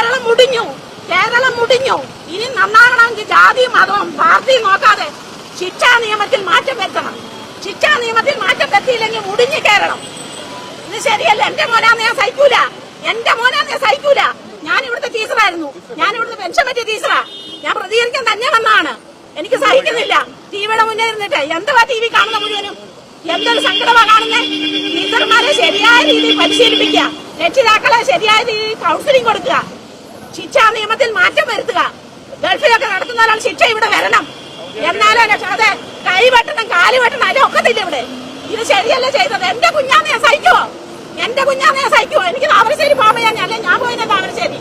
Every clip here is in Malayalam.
കേരളം മുടിഞ്ഞു. കേരളം മുടിഞ്ഞു. ഇനി നന്നാകണമെങ്കിൽ ജാതി മതവും പാർട്ടിയും നോക്കാതെ ശിക്ഷാ നിയമത്തിൽ മാറ്റം വരുത്തണം. ശിക്ഷാ നിയമത്തിൽ മാറ്റം വരുത്തിയില്ലെങ്കിൽ മുടിഞ്ഞു കേരളം ഇത് ശരിയല്ല. എന്റെ മോനാന്ന് ഞാൻ സഹിക്കൂല. എന്റെ മോനാന്ന് ഞാൻ സഹിക്കൂല. ഞാൻ ഇവിടുത്തെ ടീച്ചറായിരുന്നു. ഞാൻ ഇവിടുത്തെ പെൻഷൻ പറ്റിയ ടീച്ചറാ. ഞാൻ പ്രതികരിക്കാൻ തന്നെ വന്നാണ് എനിക്ക് സഹിക്കുന്നില്ല. ടിവിയുടെ മുന്നേ ഇരുന്നിട്ട് എന്തുവാ ടി വി കാണുന്ന മുഴുവനും? എന്തൊരു സങ്കടമാ കാണുന്നേ? ടീച്ചർമാരെ ശരിയായ രീതിയിൽ പരിശീലിപ്പിക്കുക. രക്ഷിതാക്കളെ ശരിയായ രീതിയിൽ കൗൺസിലിംഗ് കൊടുക്കുക. ശിക്ഷാ നിയമത്തിൽ മാറ്റം വരുത്തുക. ഗൾഫിലൊക്കെ നടത്തുന്ന ഒരാൾ ശിക്ഷ ഇവിടെ വരണം. എന്നാലോ അതെ കൈ വെട്ടണം കാൽ വെട്ടണം അതിന്റെ ഒക്കത്തില്ല ഇവിടെ? ഇത് ശരിയല്ല ചെയ്തത്? എന്റെ കുഞ്ഞാന്ന് ഞാൻ സഹിക്കുവോ? എന്റെ കുഞ്ഞാന്ന് ഞാൻ സഹിക്കുവോ? എനിക്ക് താമരശ്ശേരി പോകുമ്പോ ഞാൻ അല്ലെ? ഞാൻ പോയില്ല താമരശ്ശേരി.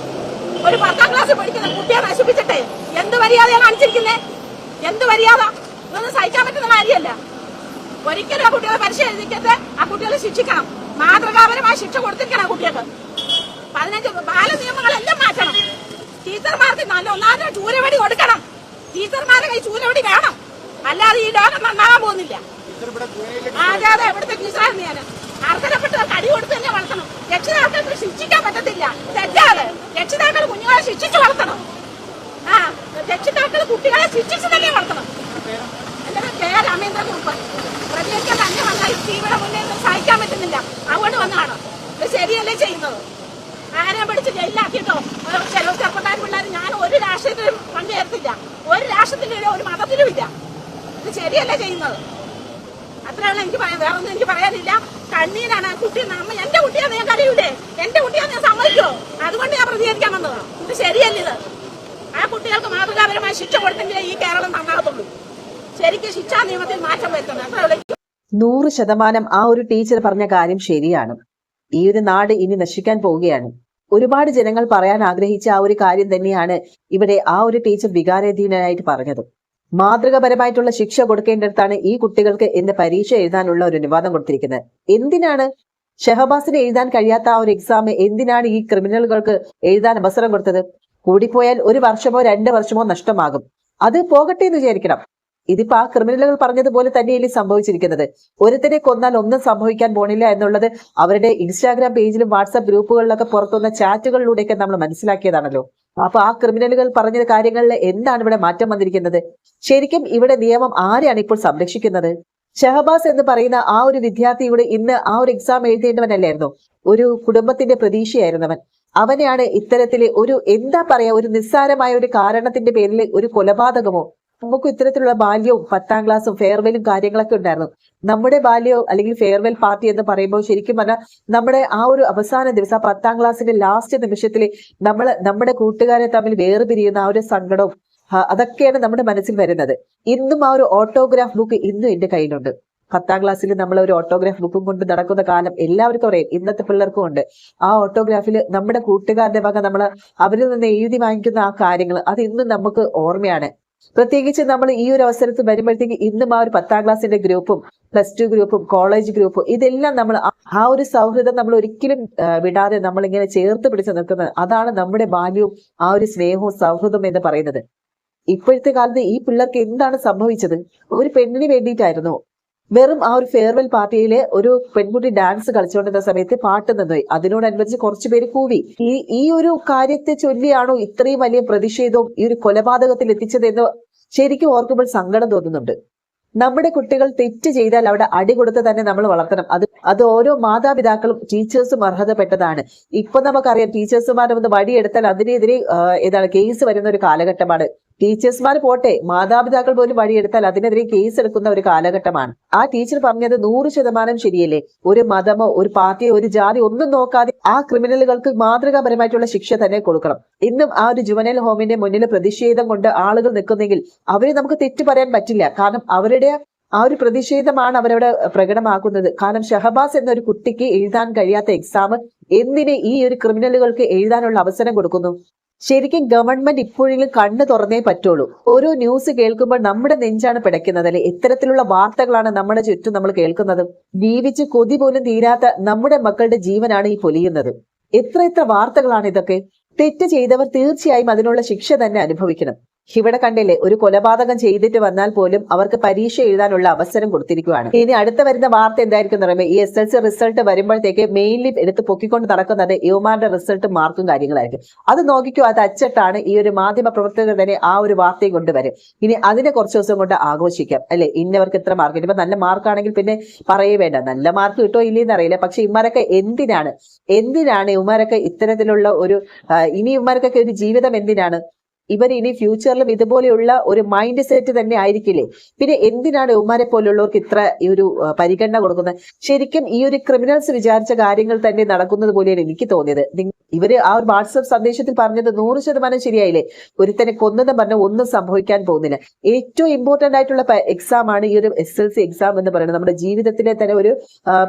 ഒരു പത്താം ക്ലാസ് പഠിക്കുന്ന കുട്ടിയെ നശിപ്പിച്ചിട്ടേ. എന്ത് മര്യാദയാണ് കാണിച്ചിരിക്കുന്നേ? എന്ത് മര്യാദ? ഇതൊന്നും സഹിക്കാൻ പറ്റുന്ന കാര്യമല്ല. ഒരിക്കലും ആ കുട്ടികളെ പരിശീലിക്കത്തെ ആ കുട്ടികളെ ശിക്ഷിക്കണം. മാതൃകാപരമായ ശിക്ഷ കൊടുത്തിരിക്കണം ആ കുട്ടികൾക്ക്. പതിനഞ്ച് ബാല നിയമങ്ങളെല്ലാം മാറ്റണം. ടീച്ചർമാർക്ക് നല്ല ഒന്നാമത് ചൂരവടി കൊടുക്കണം. ടീച്ചർമാരെ കൈ ചൂരവടി വേണം. അല്ലാതെ ഈ ലോകം നന്നാവാൻ പോകുന്നില്ല. അതെ അതെ ഇവിടുത്തെ ടീച്ചറാണ് ഞാൻ അർഹതപ്പെട്ട കടി കൊടുത്ത് തന്നെ വളർത്തണം. രക്ഷിതാക്കൾക്ക് ശിക്ഷിക്കാൻ പറ്റത്തില്ല. തെറ്റാതെ രക്ഷിതാക്കൾ കുഞ്ഞുങ്ങളെ ശിക്ഷിച്ച് വളർത്തണം. ആ രക്ഷിതാക്കൾ കുട്ടികളെ ശിക്ഷിച്ച് തന്നെ വളർത്തണം. എന്റെ പേര് രാമേന്ദ്ര കുറുപ്പ് പ്രതികരിക്കാൻ തന്നെ വന്നാൽ തീവ്ര മുന്നേ സഹിക്കാൻ പറ്റുന്നില്ല. അതുകൊണ്ട് വന്നാണ് ശരിയല്ലേ ചെയ്യുന്നത്? ആരെയും പിടിച്ച് ജയിലാക്കിയിട്ടോ ചില ചെറുപ്പക്കാർ പിള്ളേർ ഞാൻ ഒരു രാഷ്ട്രീയത്തിലും പങ്കുചേർത്തില്ല ഒരു രാഷ്ട്രത്തിലും ഒരു മതത്തിലും ഇല്ല. ഇത് ശരിയല്ല ചെയ്യുന്നത്? അത്രയാണ് എനിക്ക് പറയാൻ വേറെ ഒന്നും എനിക്ക് പറയാനില്ല. കണ്ണീരാണ് ആ കുട്ടി നമ്മ എന്റെ കുട്ടിയാ ഞാൻ കരയൂലേ എന്റെ കുട്ടിയാ ഞാൻ സമ്മതിക്കോ? അതുകൊണ്ട് ഞാൻ പ്രതികരിക്കാൻ വന്നത്. ഇത് ശരിയല്ല ഇത്? ആ കുട്ടികൾക്ക് മാതൃകാപരമായി ശിക്ഷ കൊടുത്തെങ്കിലേ ഈ കേരളം നന്നാകത്തുള്ളൂ. ശരിക്കും ശിക്ഷാ നിയമത്തിൽ മാറ്റം വരുത്തണം. അത്ര നൂറ് ശതമാനം ആ ഒരു ടീച്ചർ പറഞ്ഞ കാര്യം ശരിയാണ്. ഈ ഒരു നാട് ഇനി നശിക്കാൻ പോവുകയാണ്. ഒരുപാട് ജനങ്ങൾ പറയാൻ ആഗ്രഹിച്ച ആ ഒരു കാര്യം തന്നെയാണ് ഇവിടെ ആ ഒരു ടീച്ചർ വികാരാധീനായിട്ട് പറഞ്ഞത്. മാതൃകപരമായിട്ടുള്ള ശിക്ഷ കൊടുക്കേണ്ടടുത്താണ് ഈ കുട്ടികൾക്ക് ഇന്ന് പരീക്ഷ എഴുതാനുള്ള ഒരു അനുവാദം കൊടുത്തിരിക്കുന്നത്. എന്തിനാണ് ഷെഹബാസിന് എഴുതാൻ കഴിയാത്ത ആ ഒരു എക്സാം എന്തിനാണ് ഈ ക്രിമിനലുകൾക്ക് എഴുതാൻ അവസരം കൊടുത്തത്? കൂടിപ്പോയാൽ ഒരു വർഷമോ രണ്ട് വർഷമോ നഷ്ടമാകും. അത് പോകട്ടെ എന്ന് വിചാരിക്കണം. ഇതിപ്പോ ആ ക്രിമിനലുകൾ പറഞ്ഞതുപോലെ തന്നെയല്ലേ സംഭവിച്ചിരിക്കുന്നത്. ഒരുത്തരെ കൊന്നാൽ ഒന്നും സംഭവിക്കാൻ പോണില്ല എന്നുള്ളത് അവരുടെ ഇൻസ്റ്റാഗ്രാം പേജിലും വാട്സാപ്പ് ഗ്രൂപ്പുകളിലൊക്കെ പുറത്തുവന്ന ചാറ്റുകളിലൂടെയൊക്കെ നമ്മൾ മനസ്സിലാക്കിയതാണല്ലോ. അപ്പൊ ആ ക്രിമിനലുകൾ പറഞ്ഞ കാര്യങ്ങളിൽ എന്താണ് ഇവിടെ മാറ്റം വന്നിരിക്കുന്നത്? ശരിക്കും ഇവിടെ നിയമം ആരെയാണ് ഇപ്പോൾ സംരക്ഷിക്കുന്നത്? ഷഹബാസ് എന്ന് പറയുന്ന ആ ഒരു വിദ്യാർത്ഥിയുടെ ഇന്ന് ആ ഒരു എക്സാം എഴുതേണ്ടവനല്ലായിരുന്നു? ഒരു കുടുംബത്തിന്റെ പ്രതീക്ഷയായിരുന്നവൻ. അവനെയാണ് ഇത്തരത്തിലെ ഒരു എന്താ പറയാ ഒരു നിസ്സാരമായ ഒരു കാരണത്തിന്റെ പേരിൽ ഒരു കൊലപാതകമോ നമുക്ക് ഇത്തരത്തിലുള്ള ബാല്യവും പത്താം ക്ലാസ്സും ഫെയർവെല്ലും കാര്യങ്ങളൊക്കെ ഉണ്ടായിരുന്നു. നമ്മുടെ ബാല്യവും അല്ലെങ്കിൽ ഫെയർവെൽ പാർട്ടി എന്ന് പറയുമ്പോൾ ശരിക്കും പറഞ്ഞാൽ നമ്മുടെ ആ ഒരു അവസാന ദിവസം പത്താം ക്ലാസ്സിന്റെ ലാസ്റ്റ് നിമിഷത്തിൽ നമ്മൾ നമ്മുടെ കൂട്ടുകാരെ തമ്മിൽ വേർപിരിയുന്ന ആ ഒരു സങ്കടവും അതൊക്കെയാണ് നമ്മുടെ മനസ്സിൽ വരുന്നത്. ഇന്നും ആ ഒരു ഓട്ടോഗ്രാഫ് ബുക്ക് ഇന്നും എന്റെ കയ്യിലുണ്ട്. പത്താം ക്ലാസ്സിൽ നമ്മൾ ഒരു ഓട്ടോഗ്രാഫ് ബുക്കും കൊണ്ട് നടക്കുന്ന കാലം എല്ലാവർക്കും അറിയാം. ഇന്നത്തെ പിള്ളേർക്കും ഉണ്ട്. ആ ഓട്ടോഗ്രാഫിൽ നമ്മുടെ കൂട്ടുകാരുടെ വക നമ്മൾ അവരിൽ നിന്ന് എഴുതി വാങ്ങിക്കുന്ന ആ കാര്യങ്ങൾ അത് ഇന്നും നമുക്ക് ഓർമ്മയാണ്. പ്രത്യേകിച്ച് നമ്മൾ ഈ ഒരു അവസരത്തിൽ വരുമ്പോഴത്തേക്ക് ഇന്നും ആ ഒരു പത്താം ക്ലാസ്സിന്റെ ഗ്രൂപ്പും പ്ലസ് ടു ഗ്രൂപ്പും കോളേജ് ഗ്രൂപ്പും ഇതെല്ലാം നമ്മൾ ആ- ഒരു സൗഹൃദം നമ്മൾ ഒരിക്കലും വിടാതെ നമ്മൾ ഇങ്ങനെ ചേർത്ത് പിടിച്ച് നിൽക്കുന്നത് അതാണ് നമ്മുടെ ബാല്യവും ആ ഒരു സ്നേഹവും സൗഹൃദം എന്ന് പറയുന്നത്. ഇപ്പോഴത്തെ കാലത്ത് ഈ പിള്ളേർക്ക് എന്താണ് സംഭവിച്ചത്? ഒരു പെണ്ണിന് വേണ്ടിയിട്ടായിരുന്നോ വെറും ആ ഒരു ഫെയർവെൽ പാർട്ടിയിലെ ഒരു പെൺകുട്ടി ഡാൻസ് കളിച്ചുകൊണ്ടിരുന്ന സമയത്ത് പാട്ട് നിന്നുപോയി അതിനോടനുബന്ധിച്ച് കുറച്ചു പേര് കൂവി. ഈ ഈ ഒരു കാര്യത്തെ ചൊല്ലിയാണോ ഇത്രയും വലിയ പ്രതിഷേധവും ഈ ഒരു കൊലപാതകത്തിൽ എത്തിച്ചതെന്ന് ശരിക്കും ഓർക്കുമ്പോൾ സങ്കടം തോന്നുന്നുണ്ട്. നമ്മുടെ കുട്ടികൾ തെറ്റ് ചെയ്താൽ അവിടെ അടി കൊടുത്ത് തന്നെ നമ്മൾ വളർത്തണം. അത് അത് ഓരോ മാതാപിതാക്കളും ടീച്ചേഴ്സും അർഹതപ്പെട്ടതാണ്. ഇപ്പൊ നമുക്കറിയാം ടീച്ചേഴ്സുമാരെ ഒന്ന് വടിയെടുത്താൽ അതിനെതിരെ ഏതാണ് കേസ് വരുന്ന ഒരു കാലഘട്ടമാണ്. ടീച്ചേഴ്സ്മാർ പോട്ടെ മാതാപിതാക്കൾ പോലും വഴിയെടുത്താൽ അതിനെതിരെ കേസ് എടുക്കുന്ന ഒരു കാലഘട്ടമാണ്. ആ ടീച്ചർ പറഞ്ഞത് നൂറ് ശതമാനം ശരിയല്ലേ? ഒരു മതമോ ഒരു പാർട്ടിയോ ഒരു ജാതി ഒന്നും നോക്കാതെ ആ ക്രിമിനലുകൾക്ക് മാതൃകാപരമായിട്ടുള്ള ശിക്ഷ തന്നെ കൊടുക്കണം. ഇന്നും ആ ഒരു ജുവനൽ ഹോമിന്റെ മുന്നിൽ പ്രതിഷേധം കൊണ്ട് ആളുകൾ നിൽക്കുന്നെങ്കിൽ അവരെ നമുക്ക് തെറ്റു പറയാൻ പറ്റില്ല. കാരണം അവരുടെ ആ ഒരു പ്രതിഷേധമാണ് അവരവിടെ പ്രകടമാക്കുന്നത്. കാരണം ഷഹബാസ് എന്നൊരു കുട്ടിക്ക് എഴുതാൻ കഴിയാത്ത എക്സാം എന്തിന് ഈ ഒരു ക്രിമിനലുകൾക്ക് എഴുതാനുള്ള അവസരം കൊടുക്കുന്നു? ശരിക്കും ഗവൺമെന്റ് ഇപ്പോഴെങ്കിലും കണ്ണു തുറന്നേ പറ്റുള്ളൂ. ഓരോ ന്യൂസ് കേൾക്കുമ്പോൾ നമ്മുടെ നെഞ്ചാണ് പിടയ്ക്കുന്നത് അല്ലെ? ഇത്തരത്തിലുള്ള വാർത്തകളാണ് നമ്മുടെ ചുറ്റും നമ്മൾ കേൾക്കുന്നത്. ജീവിച്ച് കൊതി പോലും തീരാത്ത നമ്മുടെ മക്കളുടെ ജീവനാണ് ഈ പൊലിയുന്നത്. എത്ര എത്ര വാർത്തകളാണ് ഇതൊക്കെ? തെറ്റ് ചെയ്തവർ തീർച്ചയായും അതിനുള്ള ശിക്ഷ തന്നെ അനുഭവിക്കണം. ഇവിടെ കണ്ടില്ലേ ഒരു കൊലപാതകം ചെയ്തിട്ട് വന്നാൽ പോലും അവർക്ക് പരീക്ഷ എഴുതാനുള്ള അവസരം കൊടുത്തിരിക്കുകയാണ്. ഇനി അടുത്ത വരുന്ന വാർത്ത എന്തായിരിക്കും എന്ന് ഈ എസ് എൽ സി റിസൾട്ട് വരുമ്പോഴത്തേക്ക് മെയിൻലി എടുത്ത് പൊക്കിക്കൊണ്ട് നടക്കുന്നത് യുവമാരുടെ റിസൾട്ട് മാർക്കും കാര്യങ്ങളായിരിക്കും. അത് നോക്കിക്കോ അത് അച്ചട്ടാണ് ഈ ഒരു മാധ്യമ പ്രവർത്തകർ തന്നെ ആ ഒരു വാർത്തയും കൊണ്ടുവരും. ഇനി അതിനെ കുറച്ച് ദിവസം കൊണ്ട് ആഘോഷിക്കാം അല്ലെ? ഇന്നവർക്ക് ഇത്ര മാർക്ക് ഇപ്പൊ നല്ല മാർക്കാണെങ്കിൽ പിന്നെ പറയേ വേണ്ട. നല്ല മാർക്ക് കിട്ടോ ഇല്ലേന്ന് അറിയില്ല. പക്ഷെ ഇമാരൊക്കെ എന്തിനാണ്? എന്തിനാണ് യുവമാരൊക്കെ ഇത്തരത്തിലുള്ള ഒരു ഇനി ഇവന്മാർക്കൊക്കെ ഒരു ജീവിതം എന്തിനാണ്? ഇവർ ഇനി ഫ്യൂച്ചറിലും ഇതുപോലെയുള്ള ഒരു മൈൻഡ് സെറ്റ് തന്നെ ആയിരിക്കില്ലേ? പിന്നെ എന്തിനാണ് ഉമ്മാരെ പോലുള്ളവർക്ക് ഇത്ര ഈ ഒരു പരിഗണന കൊടുക്കുന്നത്? ശരിക്കും ഈ ഒരു ക്രിമിനൽസ് വിചാരിച്ച കാര്യങ്ങൾ തന്നെ നടക്കുന്നത് പോലെയാണ് എനിക്ക് തോന്നിയത്. ഇവർ ആ ഒരു വാട്സപ്പ് സന്ദേശത്തിൽ പറഞ്ഞത് നൂറ് ശതമാനം ശരിയായില്ലേ? ഒരുത്തനെ കൊന്നെന്ന് പറഞ്ഞ ഒന്നും സംഭവിക്കാൻ പോകുന്നില്ല. ഏറ്റവും ഇമ്പോർട്ടന്റ് ആയിട്ടുള്ള എക്സാം ആണ് ഈ ഒരു എസ് എൽ സി എക്സാം എന്ന് പറയുന്നത്. നമ്മുടെ ജീവിതത്തിലെ തന്നെ ഒരു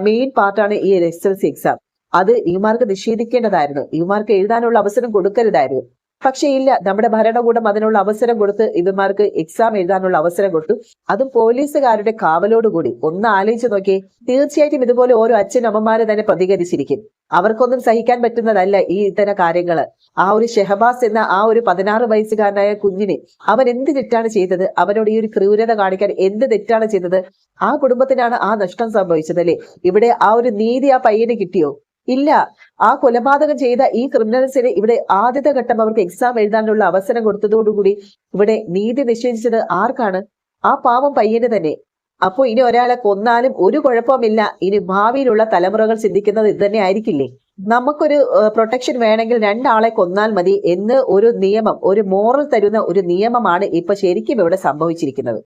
മെയിൻ പാർട്ടാണ് ഈ എസ് എൽ സി എക്സാം അത് യുമാർക്ക് നിഷേധിക്കേണ്ടതായിരുന്നു. യുമാർക്ക് എഴുതാനുള്ള അവസരം കൊടുക്കരുതായിരുന്നു. പക്ഷേ ഇല്ല നമ്മുടെ ഭരണകൂടം അതിനുള്ള അവസരം കൊടുത്ത് ഇവന്മാർക്ക് എക്സാം എഴുതാനുള്ള അവസരം കൊടുത്തു. അതും പോലീസുകാരുടെ കാവലോടുകൂടി. ഒന്ന് ആലോചിച്ച് നോക്കി തീർച്ചയായിട്ടും ഇതുപോലെ ഓരോ അച്ഛനമ്മമാരെ തന്നെ പ്രതികരിച്ചിരിക്കും. അവർക്കൊന്നും സഹിക്കാൻ പറ്റുന്നതല്ല ഈ ഇത്തരം കാര്യങ്ങൾ ആ ഒരു ഷെഹബാസ് എന്ന ആ ഒരു പതിനാറ് വയസ്സുകാരനായ കുഞ്ഞിനെ അവൻ എന്ത് തെറ്റാണ് ചെയ്തത്? അവനോട് ഈ ഒരു ക്രൂരത കാണിക്കാൻ എന്ത് തെറ്റാണ് ചെയ്തത്? ആ കുടുംബത്തിനാണ് ആ നഷ്ടം സംഭവിച്ചത് അല്ലേ? ഇവിടെ ആ ഒരു നീതി ആ പയ്യന് കിട്ടിയോ? ഇല്ല. ആ കൊലപാതകം ചെയ്ത ഈ ക്രിമിനൽസിന് ഇവിടെ ആദ്യത്തെ ഘട്ടം അവർക്ക് എക്സാം എഴുതാനുള്ള അവസരം കൊടുത്തതോടുകൂടി ഇവിടെ നീതി നിഷേധിച്ചത് ആർക്കാണ്? ആ പാവം പയ്യന് തന്നെ. അപ്പോ ഇനി ഒരാളെ കൊന്നാലും ഒരു കുഴപ്പമില്ല ഇനി ഭാവിയിലുള്ള തലമുറകൾ ചിന്തിക്കുന്നത് ഇത് തന്നെ ആയിരിക്കില്ലേ? നമുക്കൊരു പ്രൊട്ടക്ഷൻ വേണമെങ്കിൽ രണ്ടാളെ കൊന്നാൽ മതി എന്ന് ഒരു നിയമം ഒരു മോറൽ തരുന്ന ഒരു നിയമമാണ് ഇപ്പൊ ശരിക്കും ഇവിടെ സംഭവിച്ചിരിക്കുന്നത്.